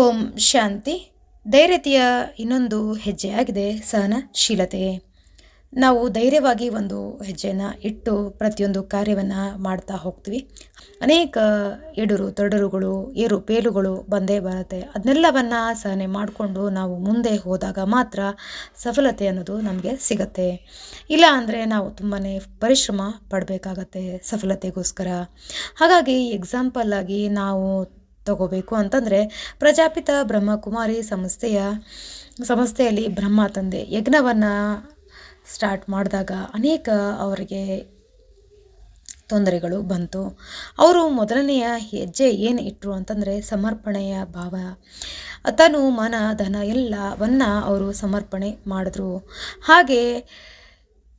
ಓಂ ಶಾಂತಿ. ಧೈರ್ಯತೆಯ ಇನ್ನೊಂದು ಹೆಜ್ಜೆಯಾಗಿದೆ ಸಹನಶೀಲತೆ. ನಾವು ಧೈರ್ಯವಾಗಿ ಒಂದು ಹೆಜ್ಜೆಯನ್ನು ಇಟ್ಟು ಪ್ರತಿಯೊಂದು ಕಾರ್ಯವನ್ನು ಮಾಡ್ತಾ ಹೋಗ್ತೀವಿ. ಅನೇಕ ಎಡರು ತೊಡರುಗಳು ಏರುಪೇರುಗಳು ಬಂದೇ ಬರುತ್ತೆ. ಅದನ್ನೆಲ್ಲವನ್ನು ಸಹನೆ ಮಾಡಿಕೊಂಡು ನಾವು ಮುಂದೆ ಹೋದಾಗ ಮಾತ್ರ ಸಫಲತೆ ಅನ್ನೋದು ನಮಗೆ ಸಿಗತ್ತೆ. ಇಲ್ಲ ಅಂದರೆ ನಾವು ತುಂಬಾ ಪರಿಶ್ರಮ ಪಡಬೇಕಾಗತ್ತೆ ಸಫಲತೆಗೋಸ್ಕರ. ಹಾಗಾಗಿ ಎಕ್ಸಾಂಪಲ್ ಆಗಿ ನಾವು ತಗೋಬೇಕು ಅಂತಂದರೆ ಪ್ರಜಾಪಿತ ಬ್ರಹ್ಮಕುಮಾರಿ ಸಂಸ್ಥೆಯ, ಸಂಸ್ಥೆಯಲ್ಲಿ ಬ್ರಹ್ಮ ತಂದೆ ಯಜ್ಞವನ್ನು ಸ್ಟಾರ್ಟ್ ಮಾಡಿದಾಗ ಅನೇಕ ಅವರಿಗೆ ತೊಂದರೆಗಳು ಬಂತು. ಅವರು ಮೊದಲನೆಯ ಹೆಜ್ಜೆ ಏನು ಇಟ್ಟರು ಅಂತಂದರೆ ಸಮರ್ಪಣೆಯ ಭಾವ. ತನು, ಮನ, ಧನ ಎಲ್ಲವನ್ನು ಅವರು ಸಮರ್ಪಣೆ ಮಾಡಿದ್ರು. ಹಾಗೆ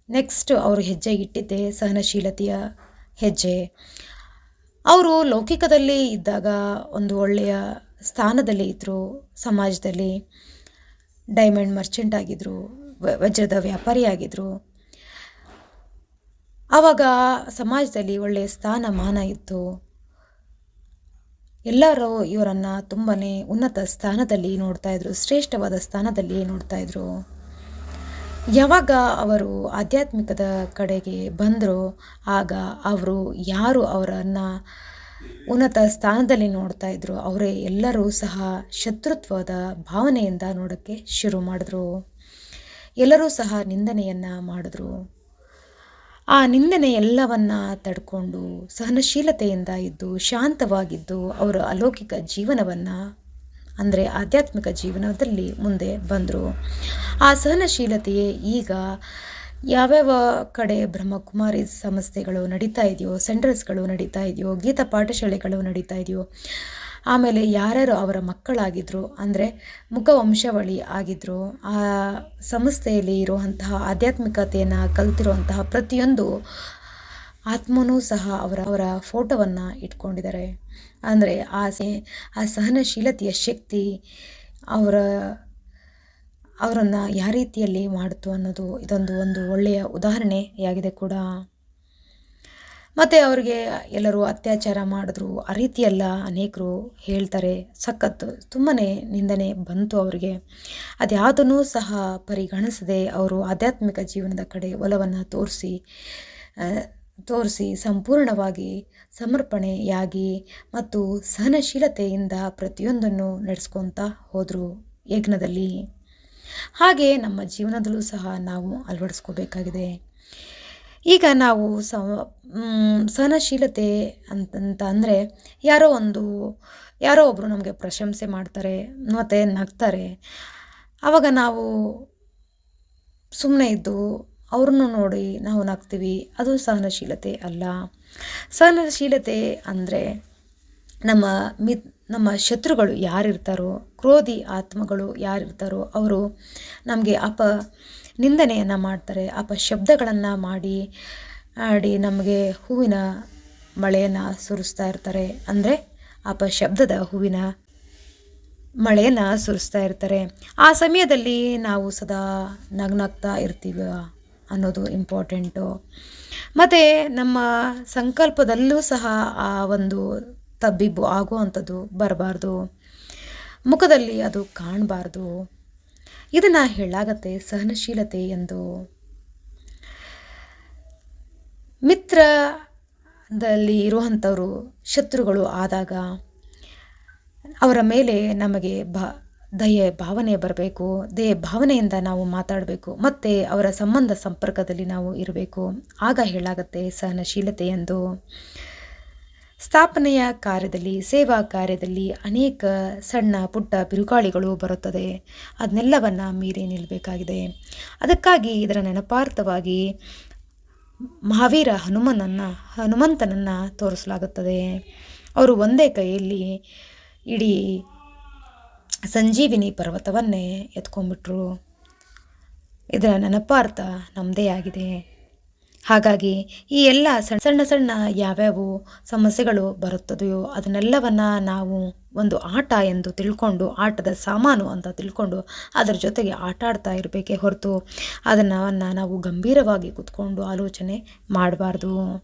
ನೆಕ್ಸ್ಟ್ ಅವರು ಹೆಜ್ಜೆ ಇಟ್ಟಿದ್ದೆ ಸಹನಶೀಲತೆಯ ಹೆಜ್ಜೆ. ಅವರು ಲೌಕಿಕದಲ್ಲಿ ಇದ್ದಾಗ ಒಂದು ಒಳ್ಳೆಯ ಸ್ಥಾನದಲ್ಲಿ ಇದ್ದರು ಸಮಾಜದಲ್ಲಿ ಡೈಮಂಡ್ ಮರ್ಚೆಂಟ್ ಆಗಿದ್ದರು ವಜ್ರದ ವ್ಯಾಪಾರಿ ಆಗಿದ್ದರು ಆವಾಗ ಸಮಾಜದಲ್ಲಿ ಒಳ್ಳೆಯ ಸ್ಥಾನಮಾನ ಇತ್ತು. ಎಲ್ಲರೂ ಇವರನ್ನು ತುಂಬಾ ಉನ್ನತ ಸ್ಥಾನದಲ್ಲಿ ನೋಡ್ತಾಯಿದ್ರು ಶ್ರೇಷ್ಠವಾದ ಸ್ಥಾನದಲ್ಲಿ ನೋಡ್ತಾ ಇದ್ರು. ಯಾವಾಗ ಅವರು ಆಧ್ಯಾತ್ಮಿಕದ ಕಡೆಗೆ ಬಂದರೋ ಆಗ ಅವರು ಯಾರು ಅವರನ್ನು ಉನ್ನತ ಸ್ಥಾನದಲ್ಲಿ ನೋಡ್ತಾ ಇದ್ರು, ಅವರೇ ಎಲ್ಲರೂ ಸಹ ಶತ್ರುತ್ವದ ಭಾವನೆಯಿಂದ ನೋಡೋಕ್ಕೆ ಶುರು ಮಾಡಿದ್ರು. ಎಲ್ಲರೂ ಸಹ ನಿಂದನೆಯನ್ನು ಮಾಡಿದ್ರು. ಆ ನಿಂದನೆ ಎಲ್ಲವನ್ನ ತಡ್ಕೊಂಡು ಸಹನಶೀಲತೆಯಿಂದ ಇದ್ದು ಶಾಂತವಾಗಿದ್ದು ಅವರ ಅಲೌಕಿಕ ಜೀವನವನ್ನು ಅಂದರೆ ಆಧ್ಯಾತ್ಮಿಕ ಜೀವನದಲ್ಲಿ ಮುಂದೆ ಬಂದರು. ಆ ಸಹನಶೀಲತೆಯೇ ಈಗ ಯಾವ್ಯಾವ ಕಡೆ ಬ್ರಹ್ಮಕುಮಾರಿ ಸಂಸ್ಥೆಗಳು ನಡೀತಾ ಇದೆಯೋ ಸೆಂಟರ್ಸ್ಗಳು ನಡೀತಾ ಇದೆಯೋ, ಗೀತಾ ಪಾಠಶಾಲೆಗಳು ನಡೀತಾ ಇದೆಯೋ, ಆಮೇಲೆ ಯಾರ್ಯಾರು ಅವರ ಮಕ್ಕಳಾಗಿದ್ದರು ಅಂದರೆ ಮುಖವಂಶಾವಳಿ ಆಗಿದ್ದರು ಆ ಸಂಸ್ಥೆಯಲ್ಲಿ ಇರುವಂತಹ ಆಧ್ಯಾತ್ಮಿಕತೆಯನ್ನು ಕಲ್ತಿರುವಂತಹ ಪ್ರತಿಯೊಂದು ಆತ್ಮನೂ ಸಹ ಅವರ ಅವರ ಫೋಟೋವನ್ನು ಇಟ್ಕೊಂಡಿದ್ದಾರೆ. ಅಂದರೆ ಆ ಆ ಸಹನಶೀಲತೆಯ ಶಕ್ತಿ ಅವರ, ಅವರನ್ನು ಯಾವ ರೀತಿಯಲ್ಲಿ ಮಾಡಿತು ಅನ್ನೋದು ಇದೊಂದು ಒಂದು ಒಳ್ಳೆಯ ಉದಾಹರಣೆಯಾಗಿದೆ ಕೂಡ. ಮತ್ತು ಅವರಿಗೆ ಎಲ್ಲರೂ ಅತ್ಯಾಚಾರ ಮಾಡಿದ್ರು, ಆ ರೀತಿಯೆಲ್ಲ ಅನೇಕರು ಹೇಳ್ತಾರೆ. ಸಖತ್ತು ತುಂಬಾ ನಿಂದನೆ ಬಂತು ಅವರಿಗೆ. ಅದ್ಯಾವುದನ್ನೂ ಸಹ ಪರಿಗಣಿಸದೆ ಅವರು ಆಧ್ಯಾತ್ಮಿಕ ಜೀವನದ ಕಡೆ ಒಲವನ್ನು ತೋರಿಸಿ ತೋರಿಸಿ ಸಂಪೂರ್ಣವಾಗಿ ಸಮರ್ಪಣೆಯಾಗಿ ಮತ್ತು ಸಹನಶೀಲತೆಯಿಂದ ಪ್ರತಿಯೊಂದನ್ನು ನಡೆಸ್ಕೊತಾ ಹೋದರು ಯಜ್ಞದಲ್ಲಿ. ಹಾಗೆ ನಮ್ಮ ಜೀವನದಲ್ಲೂ ಸಹ ನಾವು ಅಳವಡಿಸ್ಕೋಬೇಕಾಗಿದೆ. ಈಗ ನಾವು ಸಹನಶೀಲತೆ ಅಂತಂತ ಅಂದರೆ ಯಾರೋ ಒಂದು, ಯಾರೋ ಒಬ್ಬರು ನಮಗೆ ಪ್ರಶಂಸೆ ಮಾಡ್ತಾರೆ, ಮತ್ತು ನಗ್ತಾರೆ. ಆವಾಗ ನಾವು ಸುಮ್ಮನೆ ಇದ್ದು ಅವ್ರನ್ನು ನೋಡಿ ನಾವು ನಗ್ತೀವಿ. ಅದು ಸಹನಶೀಲತೆ ಅಲ್ಲ. ಸಹನಶೀಲತೆ ಅಂದರೆ ನಮ್ಮ ಮಿತ್, ನಮ್ಮ ಶತ್ರುಗಳು ಯಾರಿರ್ತಾರೋ, ಕ್ರೋಧಿ ಆತ್ಮಗಳು ಯಾರಿರ್ತಾರೋ ಅವರು ನಮಗೆ ಅಪ ನಿಂದನೆಯನ್ನು ಮಾಡ್ತಾರೆ ಅಪಶಬ್ದಗಳನ್ನು ಮಾಡಿ ಮಾಡಿ ನಮಗೆ ಹೂವಿನ ಮಳೆಯನ್ನು ಸುರಿಸ್ತಾ ಇರ್ತಾರೆ. ಅಂದರೆ ಅಪಶಬ್ದದ ಹೂವಿನ ಮಳೆಯನ್ನು ಸುರಿಸ್ತಾ ಇರ್ತಾರೆ. ಆ ಸಮಯದಲ್ಲಿ ನಾವು ಸದಾ ನಗ್ನಗ್ತಾ ಇರ್ತೀವಿ. ಅನ್ನೋದು ಇಂಪಾರ್ಟೆಂಟು ಮತ್ತು ನಮ್ಮ ಸಂಕಲ್ಪದಲ್ಲೂ ಸಹ ಆ ಒಂದು ತಬ್ಬಿಬ್ಬು ಆಗುವಂಥದ್ದು ಬರಬಾರ್ದು. ಮುಖದಲ್ಲಿ ಅದು ಕಾಣಬಾರ್ದು. ಇದನ್ನು ಹೇಳಾಗತ್ತೆ ಸಹನಶೀಲತೆ ಎಂದು. ಮಿತ್ರದಲ್ಲಿ ಇರುವಂಥವರು ಶತ್ರುಗಳು ಆದಾಗ ಅವರ ಮೇಲೆ ನಮಗೆ ಬ ದಯೆ ಭಾವನೆ ಬರಬೇಕು. ದಯೆ ಭಾವನೆಯಿಂದ ನಾವು ಮಾತಾಡಬೇಕು. ಮತ್ತು ಅವರ ಸಂಬಂಧ ಸಂಪರ್ಕದಲ್ಲಿ ನಾವು ಇರಬೇಕು. ಆಗ ಹೇಳಾಗತ್ತೆ ಸಹನಶೀಲತೆ ಎಂದು. ಸ್ಥಾಪನೆಯ ಕಾರ್ಯದಲ್ಲಿ, ಸೇವಾ ಕಾರ್ಯದಲ್ಲಿ ಅನೇಕ ಸಣ್ಣ ಪುಟ್ಟ ಬಿರುಗಾಳಿಗಳು ಬರುತ್ತದೆ. ಅದನ್ನೆಲ್ಲವನ್ನು ಮೀರಿ ನಿಲ್ಲಬೇಕಾಗಿದೆ ಅದಕ್ಕಾಗಿ ಇದರ ನೆನಪಾರ್ಥವಾಗಿ ಮಹಾವೀರ ಹನುಮನನ್ನು, ಹನುಮಂತನನ್ನು ತೋರಿಸಲಾಗುತ್ತದೆ. ಅವರು ಒಂದೇ ಕೈಯಲ್ಲಿ ಇಡೀ ಸಂಜೀವಿನಿ ಪರ್ವತವನ್ನೇ ಎತ್ಕೊಂಡ್ಬಿಟ್ರು. ಇದರ ನೆನಪಾರ್ಥ ನಮ್ಮದೇ ಆಗಿದೆ. ಹಾಗಾಗಿ ಈ ಎಲ್ಲ ಸಣ್ಣ ಸಣ್ಣ ಸಣ್ಣ ಯಾವ್ಯಾವ ಸಮಸ್ಯೆಗಳು ಬರುತ್ತದೆಯೋ ಅದನ್ನೆಲ್ಲವನ್ನು ನಾವು ಒಂದು ಆಟ ಎಂದು ತಿಳ್ಕೊಂಡು, ಆಟದ ಸಾಮಾನು ಅಂತ ತಿಳ್ಕೊಂಡು ಅದರ ಜೊತೆಗೆ ಆಟ ಆಡ್ತಾ ಇರಬೇಕೇ ಹೊರತು ಅದನ್ನು ನಾವು ಗಂಭೀರವಾಗಿ ಕೂತ್ಕೊಂಡು ಆಲೋಚನೆ ಮಾಡಬಾರ್ದು.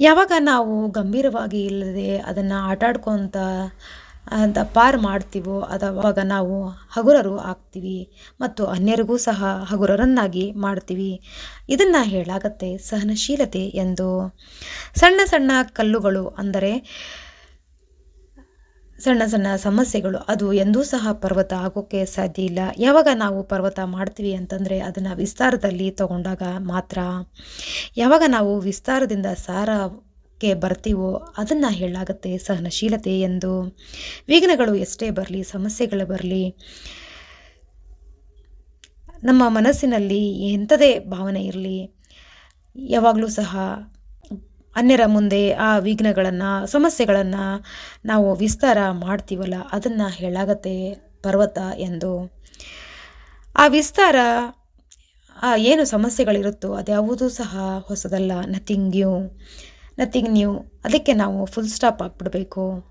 ಯಾವಾಗ ನಾವು ಗಂಭೀರವಾಗಿ ಇಲ್ಲದೆ ಅದನ್ನು ಆಟ ಅಂತ ಪಾರು ಮಾಡ್ತೀವೋ ಅದು ಅವಾಗ ನಾವು ಹಗುರರು ಆಗ್ತೀವಿ ಮತ್ತು ಅನ್ಯರಿಗೂ ಸಹ ಹಗುರರನ್ನಾಗಿ ಮಾಡ್ತೀವಿ. ಇದನ್ನು ಹೇಳಾಗತ್ತೆ ಸಹನಶೀಲತೆ ಎಂದು. ಸಣ್ಣ ಸಣ್ಣ ಕಲ್ಲುಗಳು ಅಂದರೆ ಸಣ್ಣ ಸಣ್ಣ ಸಮಸ್ಯೆಗಳು ಅದು ಎಂದೂ ಸಹ ಪರ್ವತ ಆಗೋಕ್ಕೆ ಸಾಧ್ಯ ಇಲ್ಲ. ಯಾವಾಗ ನಾವು ಪರ್ವತ ಮಾಡ್ತೀವಿ ಅಂತಂದರೆ ಅದನ್ನು ವಿಸ್ತಾರದಲ್ಲಿ ತಗೊಂಡಾಗ ಮಾತ್ರ. ಯಾವಾಗ ನಾವು ವಿಸ್ತಾರದಿಂದ ಸಾರಕ್ಕೆ ಬರ್ತೀವೋ ಅದನ್ನು ಹೇಳಲಾಗುತ್ತೆ ಸಹನಶೀಲತೆ ಎಂದು. ವಿಘ್ನಗಳು ಎಷ್ಟೇ ಬರಲಿ, ಸಮಸ್ಯೆಗಳು ಬರಲಿ, ನಮ್ಮ ಮನಸ್ಸಿನಲ್ಲಿ ಎಂಥದೇ ಭಾವನೆ ಇರಲಿ, ಯಾವಾಗಲೂ ಸಹ ಅನ್ಯರ ಮುಂದೆ ಆ ವಿಘ್ನಗಳನ್ನು, ಸಮಸ್ಯೆಗಳನ್ನು ನಾವು ವಿಸ್ತಾರ ಮಾಡ್ತೀವಲ್ಲ, ಅದನ್ನು ಹೇಳಾಗತ್ತೆ ಪರ್ವತ ಎಂದು. ಆ ವಿಸ್ತಾರ ಏನು ಸಮಸ್ಯೆಗಳಿರುತ್ತೋ ಅದ್ಯಾವುದೂ ಸಹ ಹೊಸದಲ್ಲ ನಥಿಂಗ್ ನ್ಯೂ ನಥಿಂಗ್ ನ್ಯೂ ಅದಕ್ಕೆ ನಾವು ಫುಲ್ ಸ್ಟಾಪ್ ಹಾಕ್ಬಿಡಬೇಕು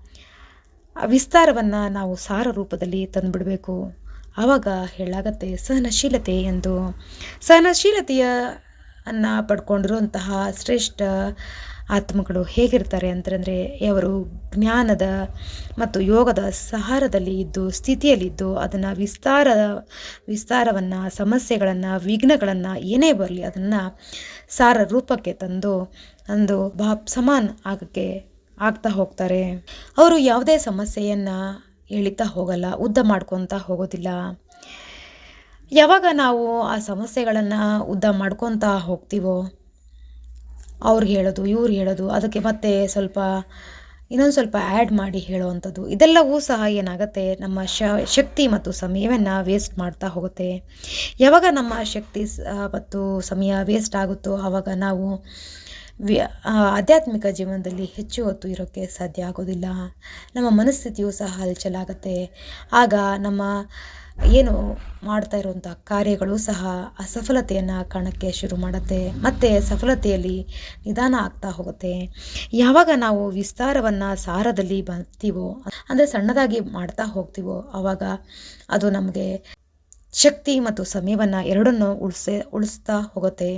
ಆ ವಿಸ್ತಾರವನ್ನು ನಾವು ಸಾರ ರೂಪದಲ್ಲಿ ತಂದುಬಿಡಬೇಕು. ಆವಾಗ ಹೇಳಾಗತ್ತೆ ಸಹನಶೀಲತೆ ಎಂದು. ಸಹನಶೀಲತೆಯ ಅನ್ನ ಪಡ್ಕೊಂಡಿರುವಂತಹ ಶ್ರೇಷ್ಠ ಆತ್ಮಗಳು ಹೇಗಿರ್ತಾರೆ ಅಂತಂದರೆ, ಅವರು ಜ್ಞಾನದ ಮತ್ತು ಯೋಗದ ಸಹಾರದಲ್ಲಿ ಇದ್ದು, ಸ್ಥಿತಿಯಲ್ಲಿದ್ದು, ಅದನ್ನು ವಿಸ್ತಾರ, ವಿಸ್ತಾರವನ್ನು, ಸಮಸ್ಯೆಗಳನ್ನು, ವಿಘ್ನಗಳನ್ನು ಏನೇ ಬರಲಿ ಅದನ್ನು ಸಾರ ರೂಪಕ್ಕೆ ತಂದು, ಅಂದು ಬಾ ಸಮಾನ ಆಗಕ್ಕೆ ಆಗ್ತಾ ಹೋಗ್ತಾರೆ. ಅವರು ಯಾವುದೇ ಸಮಸ್ಯೆಯನ್ನು ಎಳಿತಾ ಹೋಗಲ್ಲ, ಉದ್ದ ಮಾಡ್ಕೊತಾ ಹೋಗೋದಿಲ್ಲ. ಯಾವಾಗ ನಾವು ಆ ಸಮಸ್ಯೆಗಳನ್ನು ಉದ್ದ ಮಾಡ್ಕೊತಾ ಹೋಗ್ತೀವೋ ಅವ್ರಿಗೆ ಹೇಳೋದು, ಇವ್ರು ಹೇಳೋದು, ಅದಕ್ಕೆ ಮತ್ತೆ ಸ್ವಲ್ಪ ಇನ್ನೊಂದು ಸ್ವಲ್ಪ ಆ್ಯಡ್ ಮಾಡಿ ಹೇಳುವಂಥದ್ದು. ಇದೆಲ್ಲವೂ ಸಹ ಏನಾಗುತ್ತೆ, ನಮ್ಮ ಶಕ್ತಿ ಮತ್ತು ಸಮಯವನ್ನು ವೇಸ್ಟ್ ಮಾಡ್ತಾ ಹೋಗುತ್ತೆ. ಯಾವಾಗ ನಮ್ಮ ಶಕ್ತಿ ಮತ್ತು ಸಮಯ ವೇಸ್ಟ್ ಆಗುತ್ತೋ ಆವಾಗ ನಾವು ಆಧ್ಯಾತ್ಮಿಕ ಜೀವನದಲ್ಲಿ ಹೆಚ್ಚು ಹೊತ್ತು ಇರೋಕ್ಕೆ ಸಾಧ್ಯ ಆಗೋದಿಲ್ಲ. ನಮ್ಮ ಮನಸ್ಥಿತಿಯೂ ಸಹ ಹಲ್ಚಲಾಗುತ್ತೆ. ಆಗ ನಮ್ಮ ಏನು ಮಾಡ್ತಾ ಇರುವಂಥ ಕಾರ್ಯಗಳು ಸಹ ಅಸಫಲತೆಯನ್ನು ಕಾಣಕ್ಕೆ ಶುರು ಮಾಡುತ್ತೆ. ಮತ್ತು ಸಫಲತೆಯಲ್ಲಿ ನಿಧಾನ ಆಗ್ತಾ ಹೋಗುತ್ತೆ. ಯಾವಾಗ ನಾವು ವಿಸ್ತಾರವನ್ನು ಸಾರದಲ್ಲಿ ಬರ್ತೀವೋ ಅಂದರೆ ಸಣ್ಣದಾಗಿ ಮಾಡ್ತಾ ಹೋಗ್ತೀವೋ ಆವಾಗ ಅದು ನಮಗೆ ಶಕ್ತಿ ಮತ್ತು ಸಮಯವನ್ನು ಎರಡನ್ನೂ ಉಳಿಸೇ, ಉಳಿಸ್ತಾ ಹೋಗುತ್ತೆ.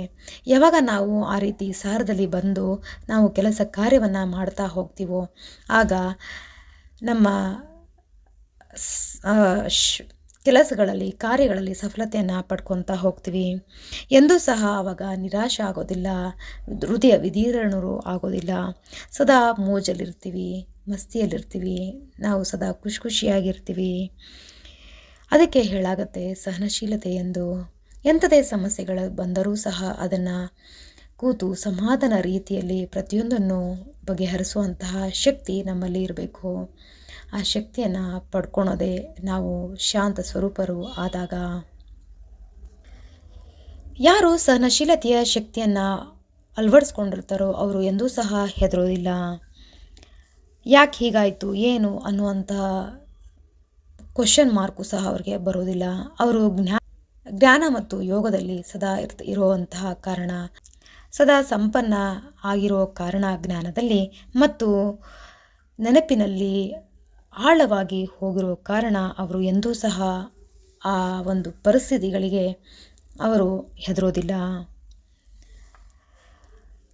ಯಾವಾಗ ನಾವು ಆ ರೀತಿ ಸಾರದಲ್ಲಿ ಬಂದು ನಾವು ಕೆಲಸ ಕಾರ್ಯವನ್ನು ಮಾಡ್ತಾ ಹೋಗ್ತೀವೋ, ಆಗ ನಮ್ಮ ಕೆಲಸಗಳಲ್ಲಿ, ಕಾರ್ಯಗಳಲ್ಲಿ ಸಫಲತೆಯನ್ನು ಪಡ್ಕೊತಾ ಹೋಗ್ತೀವಿ. ಎಂದೂ ಸಹ ಆವಾಗ ನಿರಾಶೆ ಆಗೋದಿಲ್ಲ, ಹೃದಯ ವಿದೀರ್ಣರು ಆಗೋದಿಲ್ಲ. ಸದಾ ಮೋಜಲ್ಲಿರ್ತೀವಿ, ಮಸ್ತಿಯಲ್ಲಿರ್ತೀವಿ, ನಾವು ಸದಾ ಖುಷಿ ಖುಷಿಯಾಗಿರ್ತೀವಿ. ಅದಕ್ಕೆ ಹೇಳಾಗತ್ತೆ ಸಹನಶೀಲತೆ ಎಂದು. ಎಂಥದೇ ಸಮಸ್ಯೆಗಳು ಬಂದರೂ ಸಹ ಅದನ್ನು ಕೂತು ಸಮಾಧಾನ ರೀತಿಯಲ್ಲಿ ಪ್ರತಿಯೊಂದನ್ನು ಬಗೆಹರಿಸುವಂತಹ ಶಕ್ತಿ ನಮ್ಮಲ್ಲಿ ಇರಬೇಕು. ಆ ಶಕ್ತಿಯನ್ನು ಪಡ್ಕೊಳೋದೇ ನಾವು ಶಾಂತ ಸ್ವರೂಪರು ಆದಾಗ ಯಾರು ಸಹನಶೀಲತೆಯ ಶಕ್ತಿಯನ್ನು ಅಳವಡಿಸ್ಕೊಂಡಿರ್ತಾರೋ ಅವರು ಎಂದೂ ಸಹ ಹೆದರೋದಿಲ್ಲ. ಯಾಕೆ ಹೀಗಾಯಿತು, ಏನು ಅನ್ನುವಂತಹ ಕ್ವಶನ್ ಮಾರ್ಕು ಸಹ ಅವ್ರಿಗೆ ಬರೋದಿಲ್ಲ. ಅವರು ಜ್ಞಾ, ಜ್ಞಾನ ಮತ್ತು ಯೋಗದಲ್ಲಿ ಸದಾ ಇರ್ತ, ಇರುವಂತಹ ಕಾರಣ. ಸದಾ ಸಂಪನ್ನ ಆಗಿರೋ ಕಾರಣ ಜ್ಞಾನದಲ್ಲಿ ಮತ್ತು ನೆನಪಿನಲ್ಲಿ ಆಳವಾಗಿ ಹೋಗಿರೋ ಕಾರಣ ಅವರು ಎಂದೂ ಸಹ ಆ ಒಂದು ಪರಿಸ್ಥಿತಿಗಳಿಗೆ ಅವರು ಹೆದರೋದಿಲ್ಲ.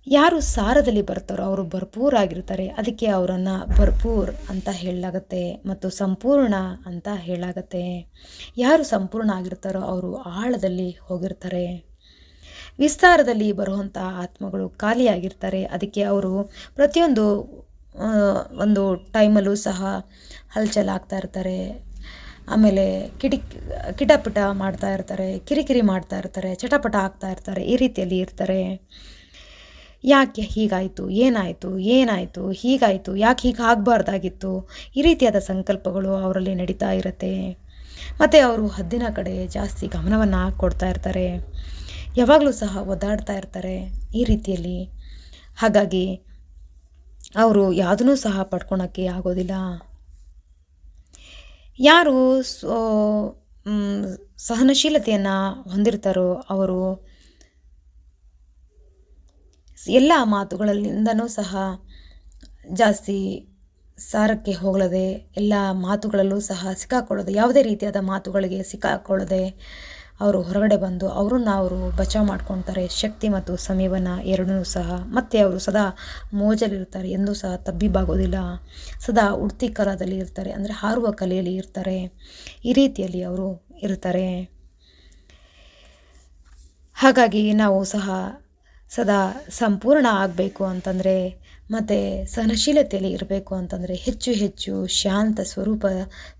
ಯಾರು ಸಾರದಲ್ಲಿ ಬರ್ತಾರೋ ಅವರು ಭರ್ಪೂರಾಗಿರ್ತಾರೆ ಅದಕ್ಕೆ ಅವರನ್ನು ಭರ್ಪೂರ್ ಅಂತ ಹೇಳಲಾಗತ್ತೆ ಮತ್ತು ಸಂಪೂರ್ಣ ಅಂತ ಹೇಳಲಾಗತ್ತೆ. ಯಾರು ಸಂಪೂರ್ಣ ಆಗಿರ್ತಾರೋ ಅವರು ಆಳದಲ್ಲಿ ಹೋಗಿರ್ತಾರೆ. ವಿಸ್ತಾರದಲ್ಲಿ ಬರುವಂಥ ಆತ್ಮಗಳು ಖಾಲಿಯಾಗಿರ್ತಾರೆ. ಅದಕ್ಕೆ ಅವರು ಪ್ರತಿಯೊಂದು ಒಂದು ಟೈಮಲ್ಲೂ ಸಹ ಹಲ್ಚಲ್ ಇರ್ತಾರೆ. ಆಮೇಲೆ ಕಿಡಿಕ್ ಕಿಟಪಿಟ ಮಾಡ್ತಾ ಇರ್ತಾರೆ, ಕಿರಿಕಿರಿ ಮಾಡ್ತಾ ಇರ್ತಾರೆ, ಚಟಪಟ ಆಗ್ತಾ ಇರ್ತಾರೆ, ಈ ರೀತಿಯಲ್ಲಿ ಇರ್ತಾರೆ. ಯಾಕೆ ಹೀಗಾಯಿತು, ಏನಾಯಿತು ಏನಾಯಿತು, ಹೀಗಾಯಿತು, ಯಾಕೆ ಹೀಗೆ ಆಗಬಾರ್ದಾಗಿತ್ತು, ಈ ರೀತಿಯಾದ ಸಂಕಲ್ಪಗಳು ಅವರಲ್ಲಿ ನಡೀತಾ ಇರುತ್ತೆ. ಮತ್ತು ಅವರು ಹದ್ದಿನ ಕಡೆ ಜಾಸ್ತಿ ಗಮನವನ್ನು ಕೊಡ್ತಾ ಇರ್ತಾರೆ. ಯಾವಾಗಲೂ ಸಹ ಒದ್ದಾಡ್ತಾ ಇರ್ತಾರೆ ಈ ರೀತಿಯಲ್ಲಿ. ಹಾಗಾಗಿ ಅವರು ಯಾವುದನ್ನು ಸಹ ಪಡ್ಕೊಳಕ್ಕೆ ಆಗೋದಿಲ್ಲ. ಯಾರು ಸಹನಶೀಲತೆಯನ್ನು ಹೊಂದಿರ್ತಾರೋ ಅವರು ಎಲ್ಲ ಮಾತುಗಳಲ್ಲಿಂದನೂ ಸಹ ಜಾಸ್ತಿ ಸಾರಕ್ಕೆ ಹೋಗಲದೆ, ಎಲ್ಲ ಮಾತುಗಳಲ್ಲೂ ಸಹ ಸಿಕ್ಕಾಕೊಳ್ಳೋದು, ಯಾವುದೇ ರೀತಿಯಾದ ಮಾತುಗಳಿಗೆ ಸಿಕ್ಕಾಕೊಳ್ಳದೆ ಅವರು ಹೊರಗಡೆ ಬಂದು ಅವರನ್ನ ಅವರು ಬಚಾವ್ ಮಾಡ್ಕೊತಾರೆ. ಶಕ್ತಿ ಮತ್ತು ಸಮೀವನ ಎರಡನ್ನೂ ಸಹ ಮತ್ತು ಅವರು ಸದಾ ಮೋಜಲ್ಲಿರ್ತಾರೆ ಎಂದೂ ಸಹ ತಬ್ಬಿಬ್ಬಾಗೋದಿಲ್ಲ. ಸದಾ ಉಡ್ತಿ ಕಲದಲ್ಲಿ ಇರ್ತಾರೆ. ಅಂದರೆ ಹಾರುವ ಕಲೆಯಲ್ಲಿ ಇರ್ತಾರೆ. ಈ ರೀತಿಯಲ್ಲಿ ಅವರು ಇರ್ತಾರೆ. ಹಾಗಾಗಿ ನಾವು ಸಹ ಸದಾ ಸಂಪೂರ್ಣ ಆಗಬೇಕು ಅಂತಂದರೆ ಮತ್ತು ಸಹನಶೀಲತೆಯಲ್ಲಿ ಇರಬೇಕು ಅಂತಂದರೆ ಹೆಚ್ಚು ಹೆಚ್ಚು ಶಾಂತ ಸ್ವರೂಪ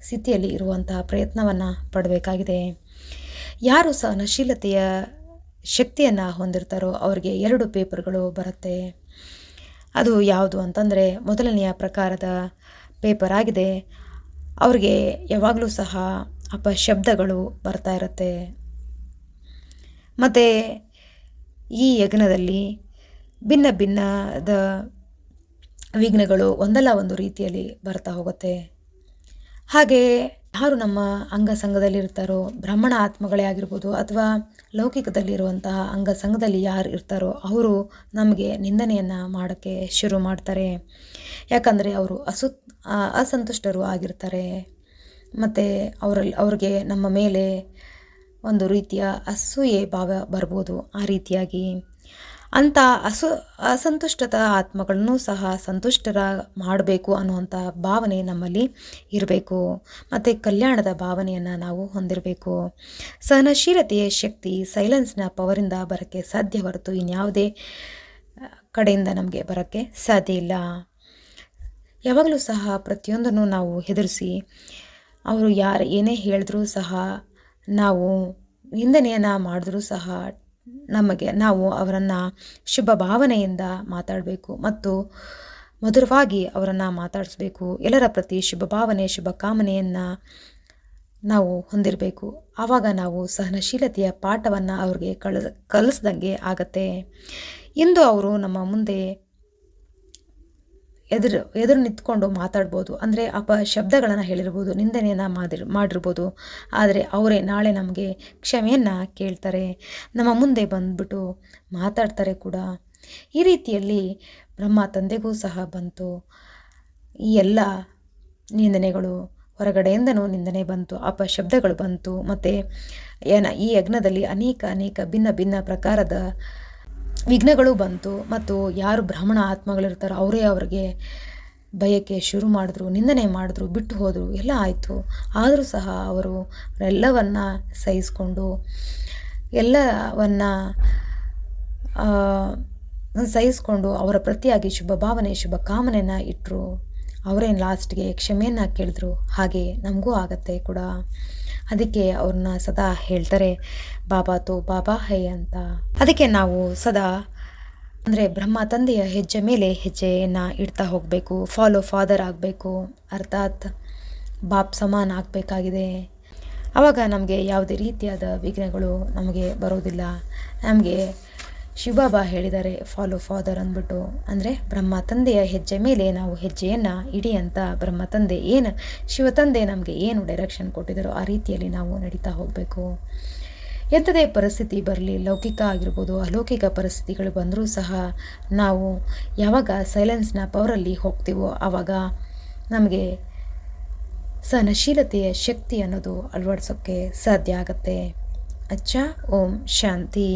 ಸ್ಥಿತಿಯಲ್ಲಿ ಇರುವಂತಹ ಪ್ರಯತ್ನವನ್ನು ಪಡಬೇಕಾಗಿದೆ. ಯಾರು ಸಹನಶೀಲತೆಯ ಶಕ್ತಿಯನ್ನು ಹೊಂದಿರ್ತಾರೋ ಅವರಿಗೆ ಎರಡು ಪೇಪರ್ಗಳು ಬರುತ್ತೆ. ಅದು ಯಾವುದು ಅಂತಂದರೆ ಮೊದಲನೆಯ ಪ್ರಕಾರದ ಪೇಪರ್ ಆಗಿದೆ. ಅವ್ರಿಗೆ ಯಾವಾಗಲೂ ಸಹ ಅಪಶಬ್ದಗಳು ಬರ್ತಾ ಇರುತ್ತೆ. ಮತ್ತು ಈ ಯಜ್ಞದಲ್ಲಿ ಭಿನ್ನ ಭಿನ್ನದ ವಿಘ್ನಗಳು ಒಂದಲ್ಲ ಒಂದು ರೀತಿಯಲ್ಲಿ ಬರ್ತಾ ಹೋಗುತ್ತೆ. ಹಾಗೆ ಯಾರು ನಮ್ಮ ಅಂಗಸಂಘದಲ್ಲಿರ್ತಾರೋ ಬ್ರಾಹ್ಮಣ ಆತ್ಮಗಳೇ ಆಗಿರ್ಬೋದು ಅಥವಾ ಲೌಕಿಕದಲ್ಲಿರುವಂತಹ ಅಂಗಸಂಘದಲ್ಲಿ ಯಾರು ಇರ್ತಾರೋ ಅವರು ನಮಗೆ ನಿಂದನೆಯನ್ನು ಮಾಡೋಕ್ಕೆ ಶುರು ಮಾಡ್ತಾರೆ. ಯಾಕಂದರೆ ಅವರು ಅಸು ಅಸಂತುಷ್ಟರು ಆಗಿರ್ತಾರೆ. ಮತ್ತು ಅವರಲ್ಲಿ, ಅವ್ರಿಗೆ ನಮ್ಮ ಮೇಲೆ ಒಂದು ರೀತಿಯ ಅಸೂಯೆ ಭಾವ ಬರ್ಬೋದು ಆ ರೀತಿಯಾಗಿ. ಅಂಥ ಅಸು, ಅಸಂತುಷ್ಟದ ಆತ್ಮಗಳನ್ನು ಸಹ ಸಂತುಷ್ಟರ ಮಾಡಬೇಕು ಅನ್ನುವಂಥ ಭಾವನೆ ನಮ್ಮಲ್ಲಿ ಇರಬೇಕು. ಮತ್ತು ಕಲ್ಯಾಣದ ಭಾವನೆಯನ್ನು ನಾವು ಹೊಂದಿರಬೇಕು. ಸಹನಶೀಲತೆಯ ಶಕ್ತಿ ಸೈಲೆನ್ಸ್ನ ಪವರಿಂದ ಬರೋಕ್ಕೆ ಸಾಧ್ಯ ಹೊರತು ಇನ್ಯಾವುದೇ ಕಡೆಯಿಂದ ನಮಗೆ ಬರೋಕ್ಕೆ ಸಾಧ್ಯ ಇಲ್ಲ. ಯಾವಾಗಲೂ ಸಹ ಪ್ರತಿಯೊಂದನ್ನು ನಾವು ಹೆದರಿಸಿ, ಅವರು ಯಾರು ಏನೇ ಹೇಳಿದ್ರೂ ಸಹ ನಾವು ನಿಂದನೆಯನ್ನು ಮಾಡಿದ್ರೂ ಸಹ ನಮಗೆ ನಾವು ಅವರನ್ನು ಶುಭ ಭಾವನೆಯಿಂದ ಮಾತಾಡಬೇಕು ಮತ್ತು ಮಧುರವಾಗಿ ಅವರನ್ನು ಮಾತಾಡಿಸ್ಬೇಕು. ಎಲ್ಲರ ಪ್ರತಿ ಶುಭ ಭಾವನೆ, ಶುಭ ಕಾಮನೆಯನ್ನು ನಾವು ಹೊಂದಿರಬೇಕು. ಆವಾಗ ನಾವು ಸಹನಶೀಲತೆಯ ಪಾಠವನ್ನು ಅವ್ರಿಗೆ ಕಳ ಕಲಿಸ್ದಂಗೆ ಆಗತ್ತೆ. ಇಂದು ಅವರು ನಮ್ಮ ಮುಂದೆ ಎದುರು ಎದುರು ನಿಂತ್ಕೊಂಡು ಮಾತಾಡ್ಬೋದು. ಅಂದರೆ ಅಪ ಶಬ್ದಗಳನ್ನು ಹೇಳಿರ್ಬೋದು, ನಿಂದನೆಯನ್ನು ಮಾಡಿರ್, ಮಾಡಿರ್ಬೋದು. ಆದರೆ ಅವರೇ ನಾಳೆ ನಮಗೆ ಕ್ಷಮೆಯನ್ನು ಕೇಳ್ತಾರೆ. ನಮ್ಮ ಮುಂದೆ ಬಂದುಬಿಟ್ಟು ಮಾತಾಡ್ತಾರೆ ಕೂಡ. ಈ ರೀತಿಯಲ್ಲಿ ನಮ್ಮ ತಂದೆಗೂ ಸಹ ಬಂತು. ಈ ಎಲ್ಲ ನಿಂದನೆಗಳು, ಹೊರಗಡೆಯಿಂದನೂ ನಿಂದನೆ ಬಂತು ಅಪಶಬ್ದಗಳು ಬಂತು. ಮತ್ತು ಏನ, ಈ ಯಜ್ಞದಲ್ಲಿ ಅನೇಕ ಅನೇಕ ಭಿನ್ನ ಭಿನ್ನ ಪ್ರಕಾರದ ವಿಘ್ನಗಳು ಬಂತು ಮತ್ತು ಯಾರು ಬ್ರಾಹ್ಮಣ ಆತ್ಮಗಳಿರ್ತಾರೋ ಅವರೇ ಅವರಿಗೆ ಭಯಕ್ಕೆ ಶುರು ಮಾಡಿದ್ರು, ನಿಂದನೆ ಮಾಡಿದ್ರು, ಬಿಟ್ಟು ಹೋದರು, ಎಲ್ಲ ಆಯಿತು. ಆದರೂ ಸಹ ಅವರು ಎಲ್ಲವನ್ನು ಸಹಿಸ್ಕೊಂಡು, ಎಲ್ಲವನ್ನ ಸಹಿಸ್ಕೊಂಡು ಅವರ ಪ್ರತಿಯಾಗಿ ಶುಭ ಭಾವನೆ, ಶುಭ ಕಾಮನೆಯನ್ನು ಇಟ್ಟರು ಅವರೇನು ಲಾಸ್ಟ್ಗೆ ಕ್ಷಮೆಯನ್ನು ಕೇಳಿದ್ರು. ಹಾಗೆ ನಮಗೂ ಆಗತ್ತೆ ಕೂಡ. ಅದಕ್ಕೆ ಅವ್ರನ್ನ ಸದಾ ಹೇಳ್ತಾರೆ, ಬಾಬಾ ತೋ ಬಾಬಾ ಹೈ ಅಂತ. ಅದಕ್ಕೆ ನಾವು ಸದಾ, ಅಂದರೆ ಬ್ರಹ್ಮ ತಂದೆಯ ಹೆಜ್ಜೆ ಮೇಲೆ ಹೆಜ್ಜೆಯನ್ನು ಇಡ್ತಾ ಹೋಗಬೇಕು ಫಾಲೋ ಫಾದರ್ ಆಗಬೇಕು, ಅರ್ಥಾತ್ ಬಾಪ್ ಸಮಾನ ಆಗಬೇಕಾಗಿದೆ. ಆವಾಗ ನಮಗೆ ಯಾವುದೇ ರೀತಿಯಾದ ವಿಘ್ನಗಳು ನಮಗೆ ಬರೋದಿಲ್ಲ. ನಮಗೆ ಶಿವಬಾಬಾ ಹೇಳಿದ್ದಾರೆ ಫಾಲೋ ಫಾದರ್ ಅಂದ್ಬಿಟ್ಟು. ಅಂದರೆ, ಬ್ರಹ್ಮ ತಂದೆಯ ಹೆಜ್ಜೆ ಮೇಲೆ ನಾವು ಹೆಜ್ಜೆಯನ್ನು ಇಡಿ ಅಂತ ಬ್ರಹ್ಮ ತಂದೆ ಏನು, ಶಿವ ತಂದೆ ನಮಗೆ ಏನು ಡೈರೆಕ್ಷನ್ ಕೊಟ್ಟಿದ್ದಾರೋ ಆ ರೀತಿಯಲ್ಲಿ ನಾವು ನಡೀತಾ ಹೋಗಬೇಕು. ಎಂಥದೇ ಪರಿಸ್ಥಿತಿ ಬರಲಿ, ಲೌಕಿಕ ಆಗಿರ್ಬೋದು, ಅಲೌಕಿಕ ಪರಿಸ್ಥಿತಿಗಳು ಬಂದರೂ ಸಹ ನಾವು ಯಾವಾಗ ಸೈಲೆನ್ಸ್ನ ಪವರಲ್ಲಿ ಹೋಗ್ತೀವೋ ಆವಾಗ ನಮಗೆ ಸಹನಶೀಲತೆಯ ಶಕ್ತಿ ಅನ್ನೋದು ಅಳವಡಿಸೋಕ್ಕೆ ಸಾಧ್ಯ ಆಗುತ್ತೆ. ಅಚ್ಚ, ಓಂ ಶಾಂತಿ.